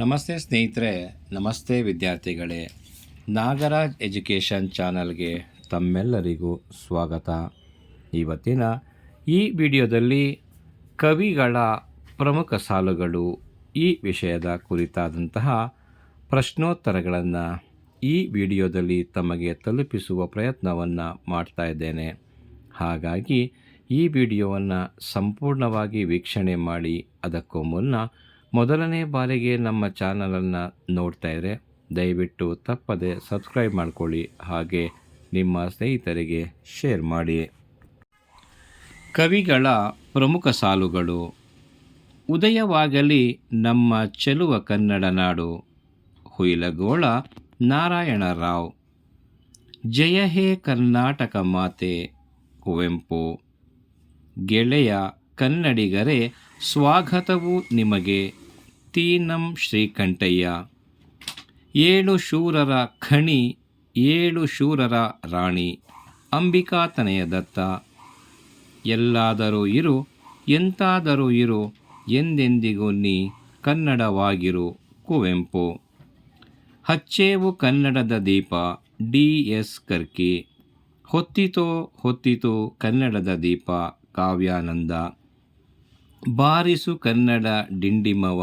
ನಮಸ್ತೆ ಸ್ನೇಹಿತರೆ, ನಮಸ್ತೆ ವಿದ್ಯಾರ್ಥಿಗಳೇ. ನಾಗರಾಜ್ ಎಜುಕೇಷನ್ ಚಾನಲ್ಗೆ ತಮ್ಮೆಲ್ಲರಿಗೂ ಸ್ವಾಗತ. ಇವತ್ತಿನ ಈ ವಿಡಿಯೋದಲ್ಲಿ ಕವಿಗಳ ಪ್ರಮುಖ ಸಾಲುಗಳು ಈ ವಿಷಯದ ಕುರಿತಾದಂತಹ ಪ್ರಶ್ನೋತ್ತರಗಳನ್ನು ಈ ವಿಡಿಯೋದಲ್ಲಿ ತಮಗೆ ತಲುಪಿಸುವ ಪ್ರಯತ್ನವನ್ನು ಮಾಡ್ತಾ ಇದ್ದೇನೆ. ಹಾಗಾಗಿ ಈ ವಿಡಿಯೋವನ್ನು ಸಂಪೂರ್ಣವಾಗಿ ವೀಕ್ಷಣೆ ಮಾಡಿ, ಅದಕ್ಕೂ ಮುನ್ನ ಮೊದಲನೇ ಬಾರಿಗೆ ನಮ್ಮ ಚಾನಲನ್ನು ನೋಡ್ತಾ ಇದ್ದರೆ ದಯವಿಟ್ಟು ತಪ್ಪದೆ ಸಬ್ಸ್ಕ್ರೈಬ್ ಮಾಡ್ಕೊಳ್ಳಿ ಹಾಗೆ ನಿಮ್ಮ ಸ್ನೇಹಿತರಿಗೆ ಶೇರ್ ಮಾಡಿ. ಕವಿಗಳ ಪ್ರಮುಖ ಸಾಲುಗಳು. ಉದಯವಾಗಲಿ ನಮ್ಮ ಚೆಲುವ ಕನ್ನಡ ನಾಡು. ಹುಯಿಲಗೋಳ ನಾರಾಯಣ ರಾವ್. ಜಯ ಹೇ ಕರ್ನಾಟಕ ಮಾತೆ. ಕುವೆಂಪು. ಗೆಳೆಯ ಕನ್ನಡಿಗರೇ, ಸ್ವಾಗತವು ನಿಮಗೆ. ತೀನಂ ಶ್ರೀಕಂಠಯ್ಯ. ಏಳು ಶೂರರ ಖಣಿ, ಏಳು ಶೂರರ ರಾಣಿ. ಅಂಬಿಕಾತನಯ ದತ್ತ. ಎಲ್ಲಾದರೂ ಇರು, ಎಂತಾದರೂ ಇರು, ಎಂದೆಂದಿಗೂ ನೀ ಕನ್ನಡವಾಗಿರು, ಕುವೆಂಪು. ಹಚ್ಚೇವು ಕನ್ನಡದ ದೀಪ, ಡಿ ಎಸ್ ಕರ್ಕಿ. ಹೊತ್ತಿತೋ ಹೊತ್ತಿತೋ ಕನ್ನಡದ ದೀಪ, ಕಾವ್ಯಾನಂದ. ಬಾರಿಸು ಕನ್ನಡ ಡಿಂಡಿಮವ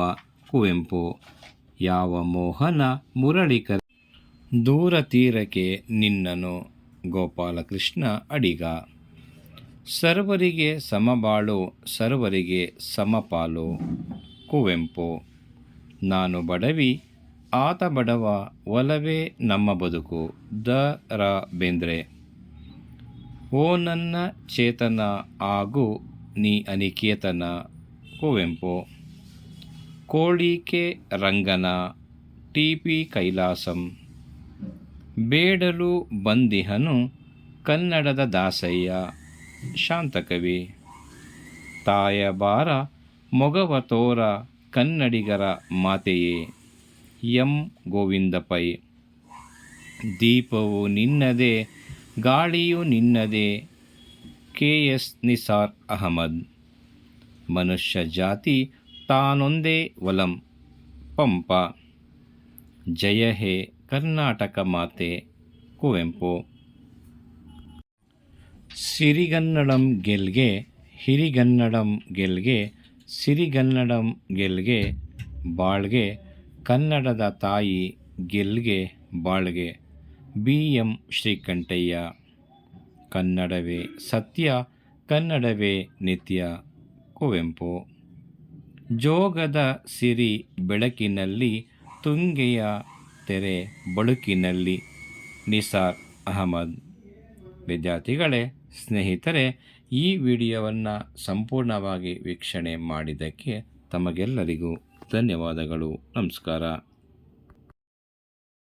ಕುವೆಂಪು, ಯಾವ ಮೋಹನ ಮುರಳಿಕ ದೂರ ತೀರಕ್ಕೆ ನಿನ್ನನು ಗೋಪಾಲಕೃಷ್ಣ ಅಡಿಗ. ಸರ್ವರಿಗೆ ಸಮಬಾಳು, ಸರ್ವರಿಗೆ ಸಮಪಾಲು ಕುವೆಂಪು. ನಾನು ಬಡವಿ, ಆತ ಬಡವ, ಒಲವೇ ನಮ್ಮ ಬದುಕು, ದ ರ ಬೇಂದ್ರೆ. ಓ ನನ್ನ ಚೇತನ ಆಗು ನೀ, ಅನಿಕೇತನ, ಕುವೆಂಪು, ಕೋಳಿಕೆ ರಂಗನ ಟಿ ಪಿ ಕೈಲಾಸಂ, ಬೇಡಲು ಬಂದಿಹನು ಕನ್ನಡದ ದಾಸಯ್ಯ, ಶಾಂತಕವಿ. ತಾಯಬಾರ ಮೊಗವ ತೋರ ಕನ್ನಡಿಗರ ಮಾತೆಯೇ, ಎಂ. ಗೋವಿಂದ ಪೈ ದೀಪವು ನಿನ್ನದೇ, ಗಾಳಿಯು ನಿನ್ನದೇ ಕೆ ಎಸ್ ನಿಸಾರ್ ಅಹಮದ್. ಮನುಷ್ಯ ಜಾತಿ ತಾನೊಂದೇ ವಲಂ ಪಂಪ. ಜಯ ಹೇ ಕರ್ನಾಟಕ ಮಾತೆ, ಕುವೆಂಪು. ಸಿರಿಗನ್ನಡಂ ಗೆಲ್ಗೆ, ಹಿರಿಗನ್ನಡಂ ಗೆಲ್ಗೆ, ಸಿರಿಗನ್ನಡಂ ಗೆಲ್ಗೆ, ಬಾಳ್ಗೆ, ಕನ್ನಡದ ತಾಯಿ ಗೆಲ್ಗೆ, ಬಾಳ್ಗೆ. B M Srikantaiah. ಕನ್ನಡವೇ ಸತ್ಯ, ಕನ್ನಡವೇ ನಿತ್ಯ. ಕುವೆಂಪು. ಜೋಗದ ಸಿರಿ ಬೆಳಕಿನಲ್ಲಿ, ತುಂಗೆಯ ತೆರೆ ಬಳುಕಿನಲ್ಲಿ, ನಿಸಾರ್ ಅಹಮದ್. ವಿದ್ಯಾರ್ಥಿಗಳೇ, ಸ್ನೇಹಿತರೆ, ಈ ವಿಡಿಯೋವನ್ನು ಸಂಪೂರ್ಣವಾಗಿ ವೀಕ್ಷಣೆ ಮಾಡಿದ್ದಕ್ಕೆ ತಮಗೆಲ್ಲರಿಗೂ ಧನ್ಯವಾದಗಳು. ನಮಸ್ಕಾರ.